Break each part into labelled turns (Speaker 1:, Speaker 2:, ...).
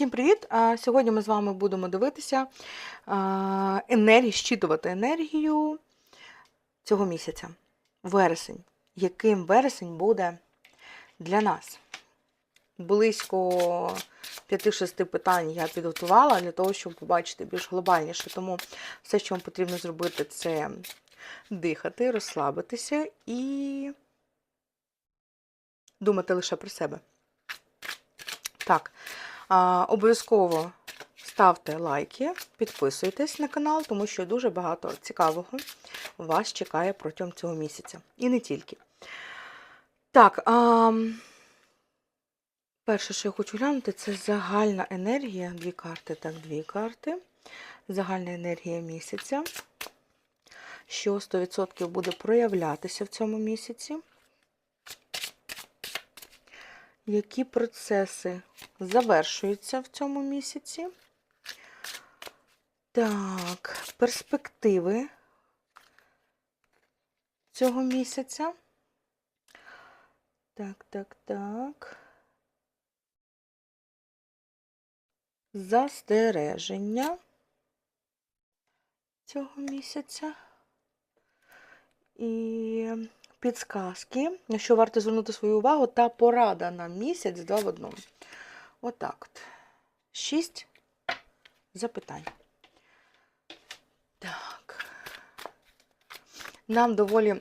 Speaker 1: Всім привіт! Сьогодні ми з вами будемо дивитися енергію, щитувати енергію цього місяця. Вересень. Яким вересень буде для нас? Близько 5-6 питань я підготувала для того, щоб побачити більш глобальніше. Тому все, що вам потрібно зробити, це дихати, розслабитися і думати лише про себе. Так. Обов'язково ставте лайки, підписуйтесь на канал, тому що дуже багато цікавого вас чекає протягом цього місяця. І не тільки. Так, а, перше, що я хочу глянути, це загальна енергія. Дві карти, так, дві карти. Загальна енергія місяця. Що 100% буде проявлятися в цьому місяці. Які процеси завершуються в цьому місяці? Так, перспективи цього місяця. Так, так, так. Застереження цього місяця. І підсказки, на що варто звернути свою увагу, та порада на місяць два в одному. Отак от. Шість запитань. Так. Нам доволі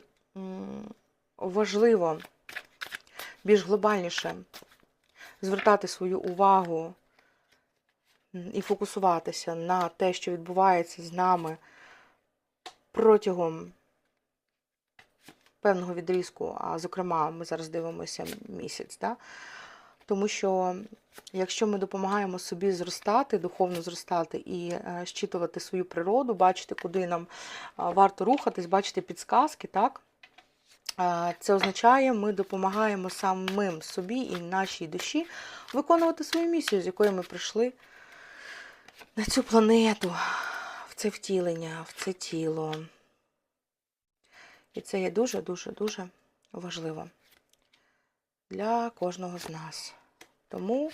Speaker 1: важливо більш глобальніше звертати свою увагу і фокусуватися на те, що відбувається з нами протягом певного відрізку, а зокрема, ми зараз дивимося місяць. Да? Тому що якщо ми допомагаємо собі зростати, духовно зростати і е, щитувати свою природу, бачити, куди нам варто рухатись, бачити підсказки, так? Це означає, ми допомагаємо самим собі і нашій душі виконувати свою місію, з якої ми прийшли на цю планету, в це втілення, в це тіло. І це є дуже-дуже-дуже важливо для кожного з нас. Тому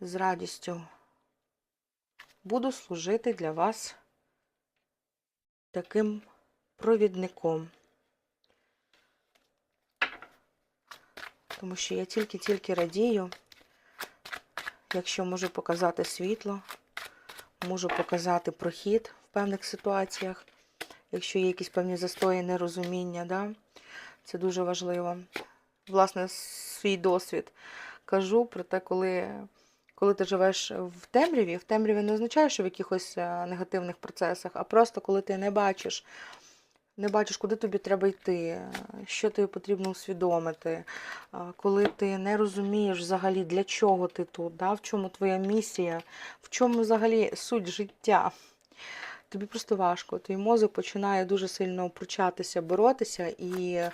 Speaker 1: з радістю буду служити для вас таким провідником. Тому що я тільки-тільки радію, якщо можу показати світло, можу показати прохід в певних ситуаціях, якщо є якісь певні застої, нерозуміння, да? це дуже важливо. Власне, свій досвід кажу про те, коли, коли ти живеш в темряві, в темряві не означає, що в якихось е, негативних процесах, а просто коли ти не бачиш, не бачиш, куди тобі треба йти, що тобі потрібно усвідомити, коли ти не розумієш взагалі, для чого ти тут, да? в чому твоя місія, в чому взагалі суть життя. Тобі просто важко. Твій мозок починає дуже сильно пручатися, боротися, і е,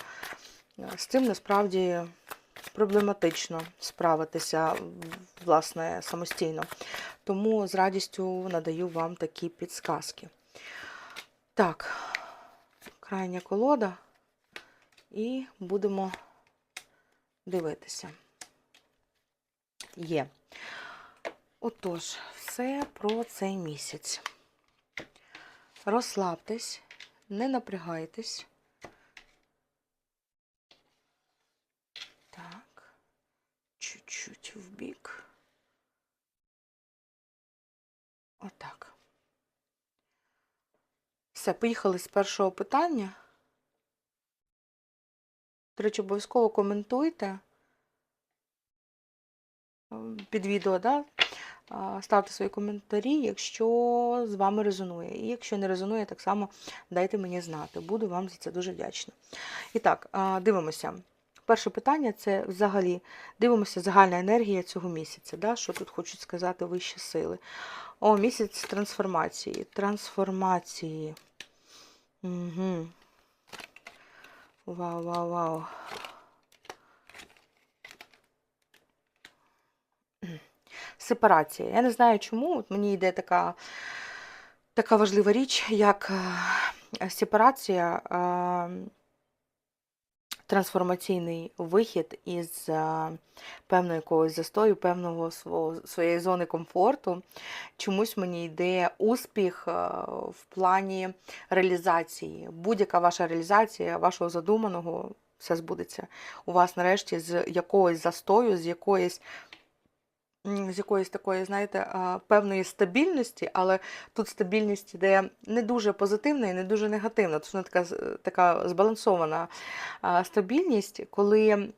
Speaker 1: з цим насправді проблематично справитися, власне, самостійно. Тому з радістю надаю вам такі підсказки. Так, крайня колода, і будемо дивитися. Є. Отож, все про цей місяць. Розслабтесь, не напрягайтесь. Так, чуть-чуть вбік. Отак. Все, поїхали з першого питання. До речі, обов'язково коментуйте е, під відео, да? Ставте свої коментарі, якщо з вами резонує. І якщо не резонує, так само дайте мені знати. Буду вам за це дуже вдячна. І так, дивимося. Перше питання це взагалі дивимося загальна енергія цього місяця. Да? Що тут хочуть сказати вищі сили? О, місяць трансформації. Трансформації. Угу. Вау, вау, вау. Сепарація. Я не знаю чому. От мені йде така, така важлива річ, як е, сепарація. е, трансформаційний вихід із е, певного якогось застою, певного своєї зони комфорту. Чомусь мені йде успіх в плані реалізації. Будь-яка ваша реалізація вашого задуманого все збудеться. У вас нарешті з якогось застою, з якоїсь. З якоїсь такої, знаєте, певної стабільності, але тут стабільність іде не дуже позитивна і не дуже негативна. Тобто вона така, така збалансована стабільність, коли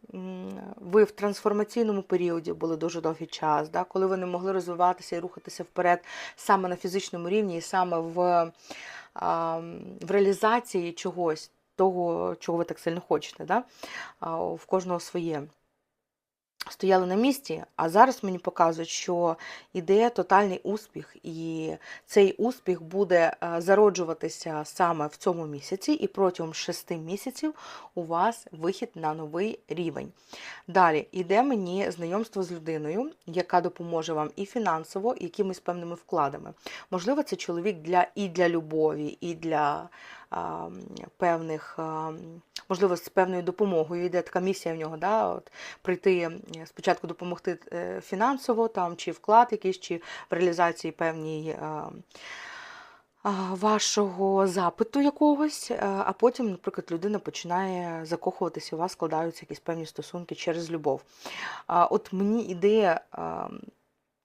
Speaker 1: ви в трансформаційному періоді були дуже довгий час, да, коли ви не могли розвиватися і рухатися вперед саме на фізичному рівні, і саме в, в реалізації чогось, того, чого ви так сильно хочете. Да? В кожного своє. Стояли на місці, а зараз мені показують, що іде тотальний успіх, і цей успіх буде е, зароджуватися саме в цьому місяці, і протягом шести місяців у вас вихід на новий рівень. Далі іде мені знайомство з людиною, яка допоможе вам і фінансово, і якимись певними вкладами. Можливо, це чоловік для і для любові, і для певних, можливо, з певною допомогою. Йде така місія в нього, да, от, прийти е, спочатку допомогти е, фінансово, там, чи вклад якийсь, чи в реалізації певній. а, Вашого запиту якогось, е, а потім, наприклад, людина починає закохуватися, у вас складаються якісь певні стосунки через любов. От мені ідея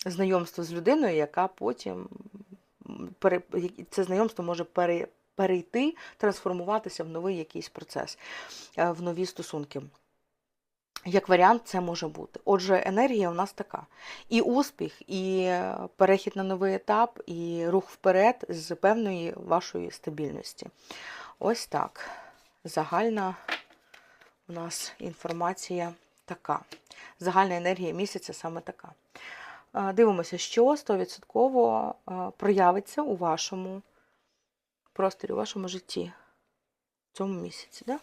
Speaker 1: знайомство з людиною, яка потім це знайомство може перейти, трансформуватися в новий якийсь процес, е, в нові стосунки. Як варіант, це може бути. Отже, енергія у нас така: і успіх, і е, перехід на новий етап, і рух вперед з певної вашої стабільності. Ось так. Загальна у нас інформація така. Загальна енергія місяця саме така. Е, Дивимося, що 100% е, проявиться у вашому просторі, у вашому житті в цьому місяці. Да?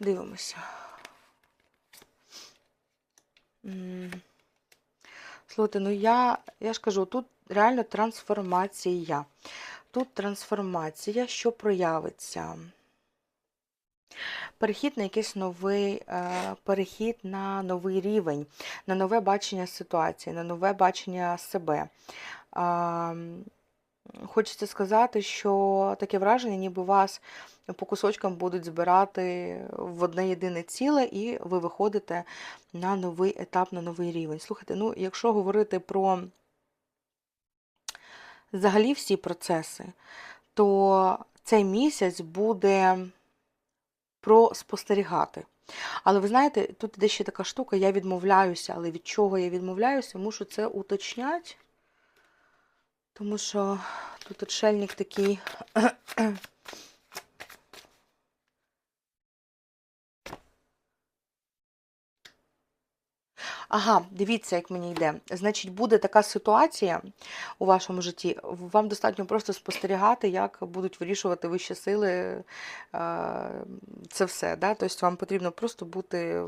Speaker 1: Дивимося. Слухайте, ну я, я ж кажу, тут реально трансформація. Тут трансформація, що проявиться. Перехід на якийсь новий, е, перехід на новий рівень, на нове бачення ситуації, на нове бачення себе. Хочеться сказати, що таке враження, ніби вас по кусочкам будуть збирати в одне єдине ціле, і ви виходите на новий етап, на новий рівень. Слухайте, ну, якщо говорити про взагалі всі процеси, то цей місяць буде про спостерігати. Але ви знаєте, тут іде ще така штука, я відмовляюся, але від чого я відмовляюся, мушу це уточняти. Тому що тут отшельник такий. Ага, дивіться, як мені йде. Значить, буде така ситуація у вашому житті. Вам достатньо просто спостерігати, як будуть вирішувати вищі сили е, це все. Да? Тобто вам потрібно просто бути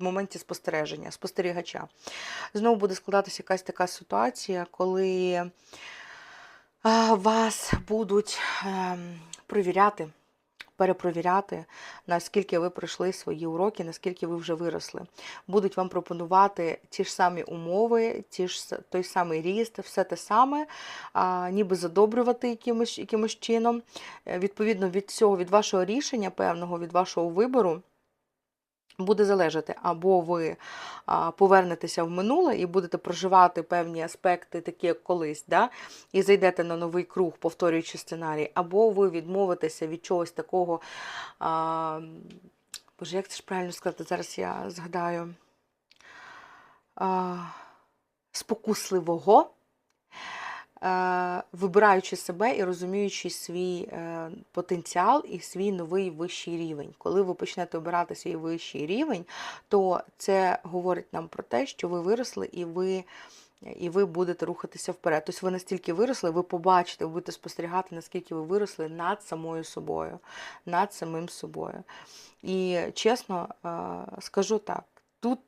Speaker 1: в моменті спостереження, спостерігача. Знову буде складатися якась така ситуація, коли вас будуть ем, провіряти, перепровіряти, наскільки ви пройшли свої уроки, наскільки ви вже виросли. Будуть вам пропонувати ті ж самі умови, ті ж, той самий ріст, все те саме, а, ніби задобрювати якимось, якимось чином. Е, Відповідно від цього, від вашого рішення певного, від вашого вибору. Буде залежати, або ви повернетеся в минуле і будете проживати певні аспекти, такі як колись, да? і зайдете на новий круг, повторюючи сценарій, або ви відмовитеся від чогось такого. А, Боже, як це ж правильно сказати? Зараз я згадаю а, спокусливого, вибираючи себе і розуміючи свій е, потенціал і свій новий вищий рівень. Коли ви почнете обирати свій вищий рівень, то це говорить нам про те, що ви виросли і ви. І ви будете рухатися вперед. Тобто ви настільки виросли, ви побачите, ви будете спостерігати, наскільки ви виросли над самою собою, над самим собою. І чесно е, скажу так: тут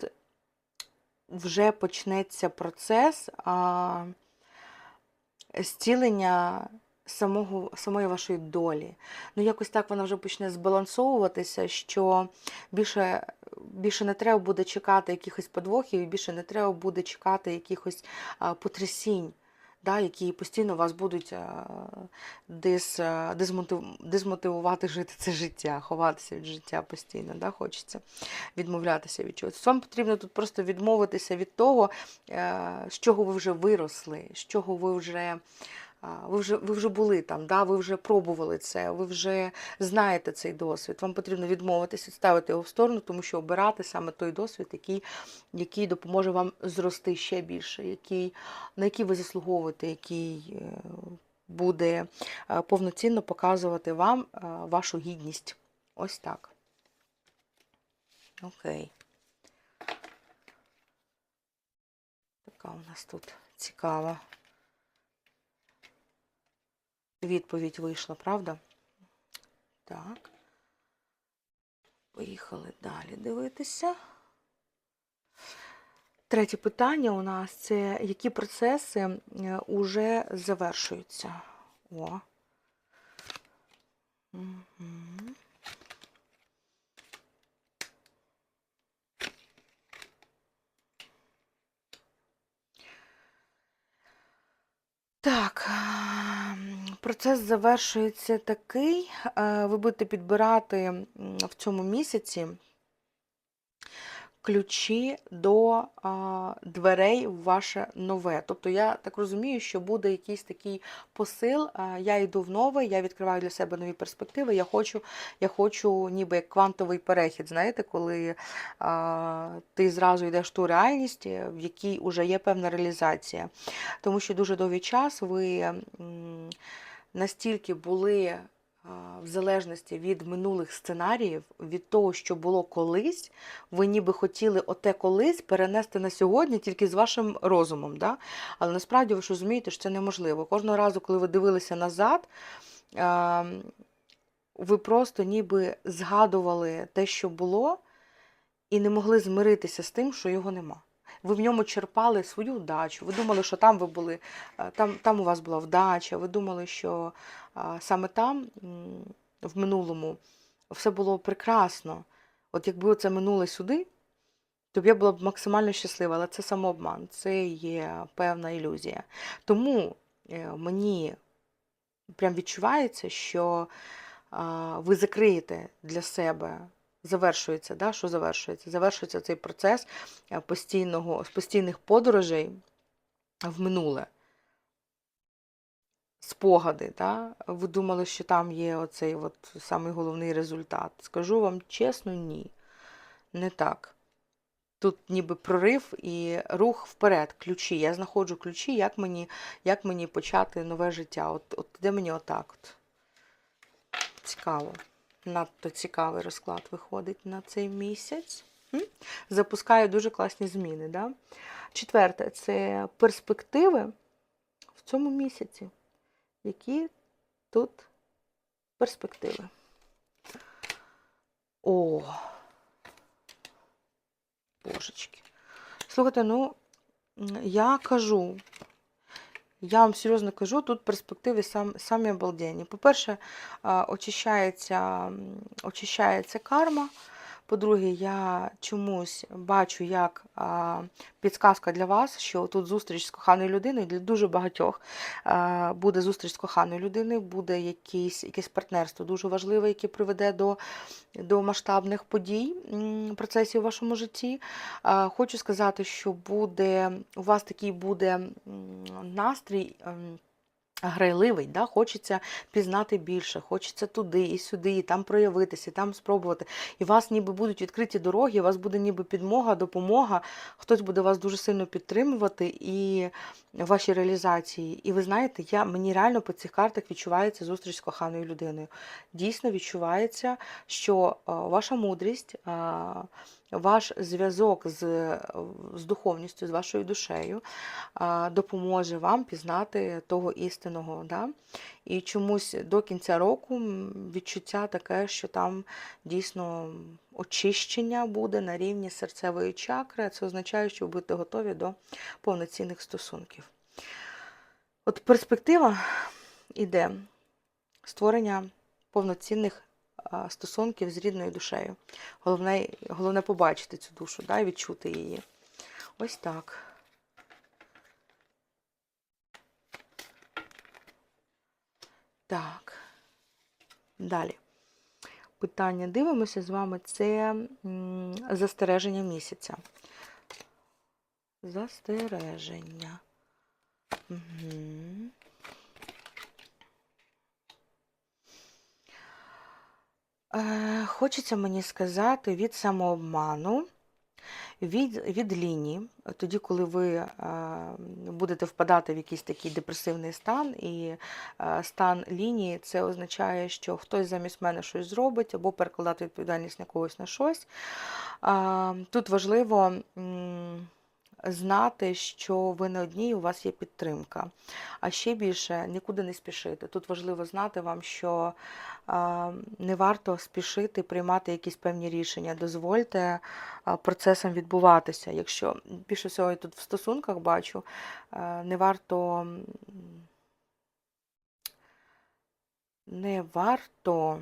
Speaker 1: вже почнеться процес зцілення самого, самої вашої долі. Ну, якось так вона вже почне збалансовуватися, що більше, більше не треба буде чекати якихось подвохів, більше не треба буде чекати якихось потрясінь. Да, які постійно вас будуть а, дис, дезмотив, дезмотивувати жити це життя, ховатися від життя постійно, да, хочеться відмовлятися від чогось. Вам потрібно тут просто відмовитися від того, е, з чого ви вже виросли, з чого ви вже. Ви вже, ви вже були там, да? ви вже пробували це, ви вже знаєте цей досвід. Вам потрібно відмовитися, відставити його в сторону, тому що обирати саме той досвід, який, який допоможе вам зрости ще більше, який, на який ви заслуговуєте, який е, буде е, повноцінно показувати вам е, вашу гідність. Ось так. Окей. Така у нас тут цікава відповідь вийшла, правда? Так. Поїхали далі дивитися. Третє питання у нас це які процеси вже завершуються. О. Угу. Так, процес завершується такий. е, Ви будете підбирати в цьому місяці ключі до дверей в ваше нове. Тобто я так розумію, що буде якийсь такий посил. Я йду в нове, я відкриваю для себе нові перспективи. Я хочу, я хочу ніби як квантовий перехід, знаєте, коли ти зразу йдеш в ту реальність, е, в якій вже є певна реалізація. Тому що дуже довгий час ви настільки були в залежності від минулих сценаріїв, від того, що було колись, ви ніби хотіли оте колись перенести на сьогодні тільки з вашим розумом. Да? Але насправді ви ж розумієте, що це неможливо. Кожного разу, коли ви дивилися назад, ви просто ніби згадували те, що було, і не могли змиритися з тим, що його нема. Ви в ньому черпали свою вдачу. Ви думали, що там ви були, е, там, там у вас була вдача. Ви думали, що саме там, в минулому, все було прекрасно. От якби це минуле сюди, то я була б максимально щаслива, але це самообман, це є певна ілюзія. Тому е, мені прям відчувається, що ви закриєте для себе. Завершується, да? що завершується? Завершується цей процес е, постійного, постійних подорожей в минуле. Спогади, да? ви думали, що там є оцей от самий головний результат. Скажу вам чесно, ні. Не так. Тут ніби прорив і рух вперед, ключі. Я знаходжу ключі, як мені, як мені почати нове життя. От, от де мені отак. От. Цікаво. Надто цікавий розклад виходить на цей місяць. М? Запускаю дуже класні зміни. Да? Четверте це перспективи в цьому місяці. Які тут перспективи? О! Божечки. Слухайте, ну, я кажу, я вам серйозно кажу, тут перспективи сам, самі обалденні. По-перше, очищається, очищається карма. По-друге, я чомусь бачу як підсказка для вас, що тут зустріч з коханою людиною для дуже багатьох буде зустріч з коханою людиною, буде якийсь, якесь партнерство дуже важливе, яке приведе до, до масштабних подій, процесів у вашому житті. Хочу сказати, що буде у вас такий буде настрій. Грайливий, да? хочеться пізнати більше, хочеться туди і сюди, і там проявитися, і там спробувати. І вас ніби будуть відкриті дороги, у вас буде ніби підмога, допомога, хтось буде вас дуже сильно підтримувати і в вашій реалізації. І ви знаєте, я, мені реально по цих картах відчувається зустріч з коханою людиною. Дійсно відчувається, що а, ваша мудрість, а, ваш зв'язок з, з духовністю, з вашою душею допоможе вам пізнати того істинного. Да? І чомусь до кінця року відчуття таке, що там дійсно очищення буде на рівні серцевої чакри. Це означає, що ви будете готові до повноцінних стосунків. От перспектива іде створення повноцінних стосунків з рідною душею. Головне, головне побачити цю душу, да, і відчути її. Ось так. Так. Далі. Питання дивимося з вами це застереження місяця. Застереження. Угу. Е, хочеться мені сказати від самообману, від, від лінії, тоді, коли ви е, будете впадати в якийсь такий депресивний стан, і е, стан лінії це означає, що хтось замість мене щось зробить, або перекладати відповідальність на когось на щось. А, Тут важливо м, знати, що ви не одній, у вас є підтримка. А ще більше нікуди не спішити. Тут важливо знати вам, що не варто спішити приймати якісь певні рішення. Дозвольте процесам відбуватися. Якщо більше всього я тут в стосунках бачу, не варто. Не варто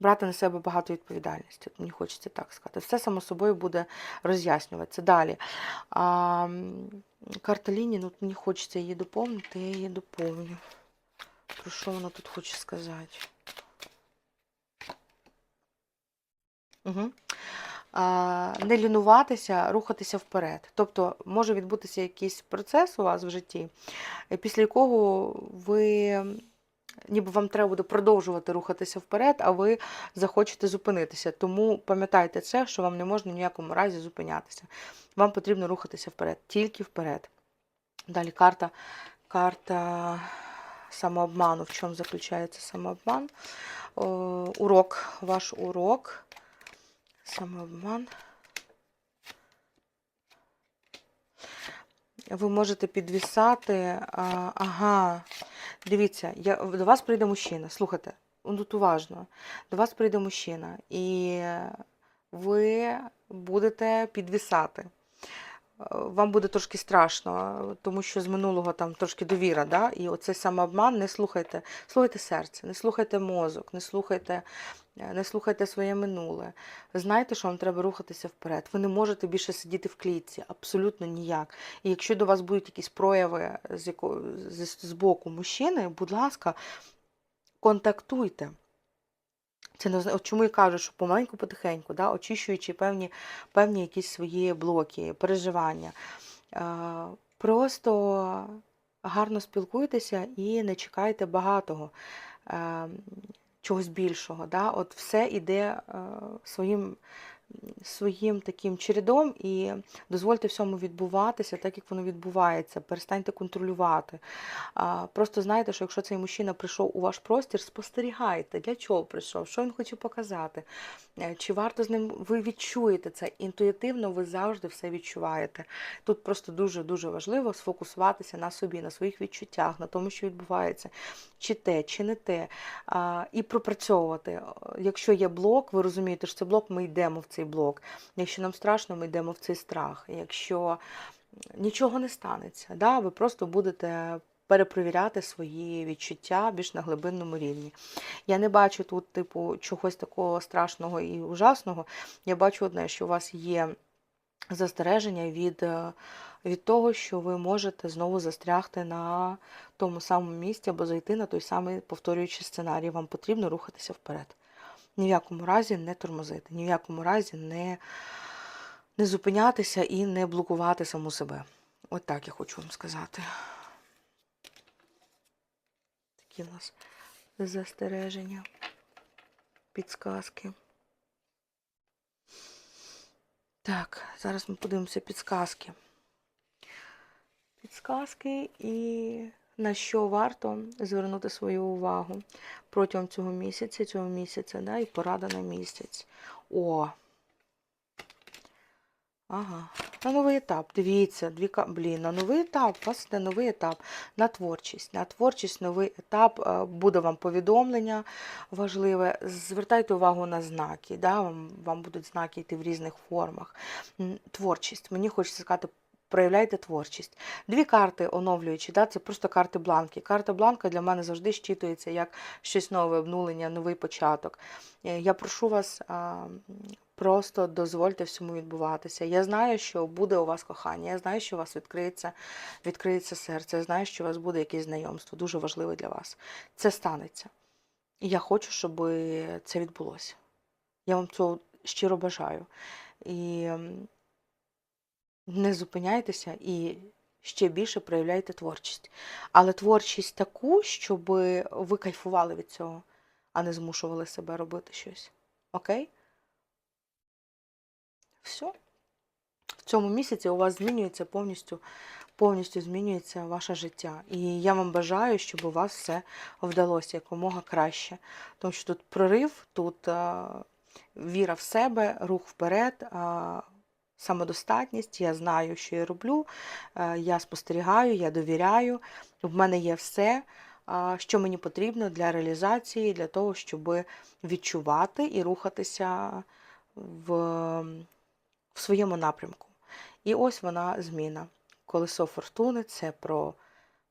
Speaker 1: брати на себе багато відповідальності. Мені хочеться так сказати. Все само собою буде роз'яснюватися. Далі. А, карта лінії, ну, мені хочеться її доповнити, я її доповню. Про що вона тут хоче сказати? Угу. Не лінуватися, рухатися вперед. Тобто може відбутися якийсь процес у вас в житті, після якого ви ніби вам треба буде продовжувати рухатися вперед, а ви захочете зупинитися. Тому пам'ятайте це, що вам не можна в ніякому разі зупинятися. Вам потрібно рухатися вперед, тільки вперед. Далі карта, карта самообману. В чому заключається самообман? О, урок, ваш урок. Самообман. Ви можете підвісати. А, ага, дивіться, я, до вас прийде мужчина. Слухайте, он тут уважно. До вас прийде мужчина, і ви будете підвісати. Вам буде трошки страшно, тому що з минулого там трошки довіра, да? і оцей самообман, не слухайте, слухайте серце, не слухайте мозок, не слухайте, не слухайте своє минуле. Знайте, що вам треба рухатися вперед. Ви не можете більше сидіти в клітці, абсолютно ніяк. І якщо до вас будуть якісь прояви з, яко... з, з боку мужчини, будь ласка, контактуйте. Це не от чому я кажу, що помаленьку потихеньку, да, очищуючи певні, певні якісь свої блоки, переживання. Е, Просто гарно спілкуйтеся і не чекайте багатого, е, чогось більшого. Да? От все йде е, своїм, своїм таким чередом, і дозвольте всьому відбуватися так, як воно відбувається. Перестаньте контролювати. Просто знайте, що якщо цей мужчина прийшов у ваш простір, спостерігайте, для чого прийшов, що він хоче показати. Е, Чи варто з ним ви відчуєте це інтуїтивно, ви завжди все відчуваєте. Тут просто дуже-дуже важливо сфокусуватися на собі, на своїх відчуттях, на тому, що відбувається, чи те, чи не те, а, і пропрацьовувати. Якщо є блок, ви розумієте, що це блок, ми йдемо в цей блок. Якщо нам страшно, ми йдемо в цей страх. Якщо нічого не станеться, да? ви просто будете перепровіряти свої відчуття більш на глибинному рівні. Я не бачу тут, типу, чогось такого страшного і ужасного. Я бачу одне, що у вас є застереження від, е, від того, що ви можете знову застрягти на тому самому місці або зайти на той самий повторюючий сценарій. Вам потрібно рухатися вперед. Ні в якому разі не тормозити, ні в якому разі не, не зупинятися і не блокувати саму себе. От так я хочу вам сказати. Такі у нас застереження, підсказки. Так, зараз ми подивимося підсказки. Підсказки і на що варто звернути свою увагу протягом цього місяця, цього місяця, да, і порада на місяць. О! Ага. На новий етап. Дивіться, дві блін, на новий етап. У вас йде новий етап на творчість. На творчість, новий етап. е, Буде вам повідомлення важливе. Звертайте увагу на знаки. Да? Вам, вам будуть знаки йти в різних формах. Творчість. Мені хочеться сказати проявляйте творчість. Дві карти оновлюючі, да, це просто карти бланки. Карта бланка для мене завжди щитується як щось нове, обнулення, новий початок. Е, Я прошу вас, просто дозвольте всьому відбуватися. Я знаю, що буде у вас кохання, я знаю, що у вас відкриється, відкриється серце, я знаю, що у вас буде якесь знайомство, дуже важливе для вас. Це станеться. І я хочу, щоб це відбулося. Я вам цього щиро бажаю. І не зупиняйтеся і ще більше проявляйте творчість. Але творчість таку, щоб ви кайфували від цього, а не змушували себе робити щось. Окей? Все. В цьому місяці у вас змінюється повністю, повністю змінюється ваше життя. І я вам бажаю, щоб у вас все вдалося якомога краще. Тому що тут прорив, тут а, віра в себе, рух вперед, а, самодостатність. Я знаю, що я роблю, я спостерігаю, я довіряю. В мене є все, що мені потрібно для реалізації, для того, щоб відчувати і рухатися в, в своєму напрямку. І ось вона зміна. Колесо фортуни це про,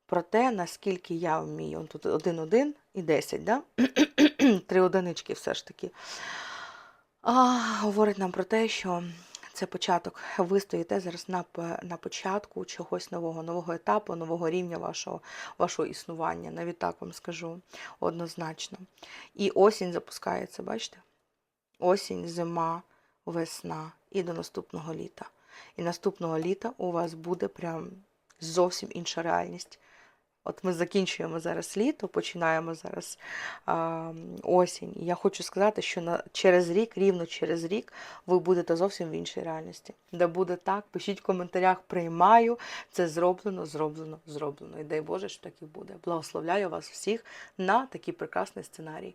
Speaker 1: про те, наскільки я вмію. Тут 1-1 і 10, да? Три одинички все ж таки. А, говорить нам про те, що це початок. Ви стоїте зараз на, на початку чогось нового, нового етапу, нового рівня вашого, вашого існування. Навіть так вам скажу однозначно. І осінь запускається, бачите? Осінь, зима, весна і до наступного літа. І наступного літа у вас буде прям зовсім інша реальність. От ми закінчуємо зараз літо, починаємо зараз а, осінь. І я хочу сказати, що на, через рік, рівно через рік, ви будете зовсім в іншій реальності. Де буде так, пишіть в коментарях, приймаю, це зроблено, зроблено, зроблено. І дай Боже, що так і буде. Благословляю вас всіх на такий прекрасний сценарій.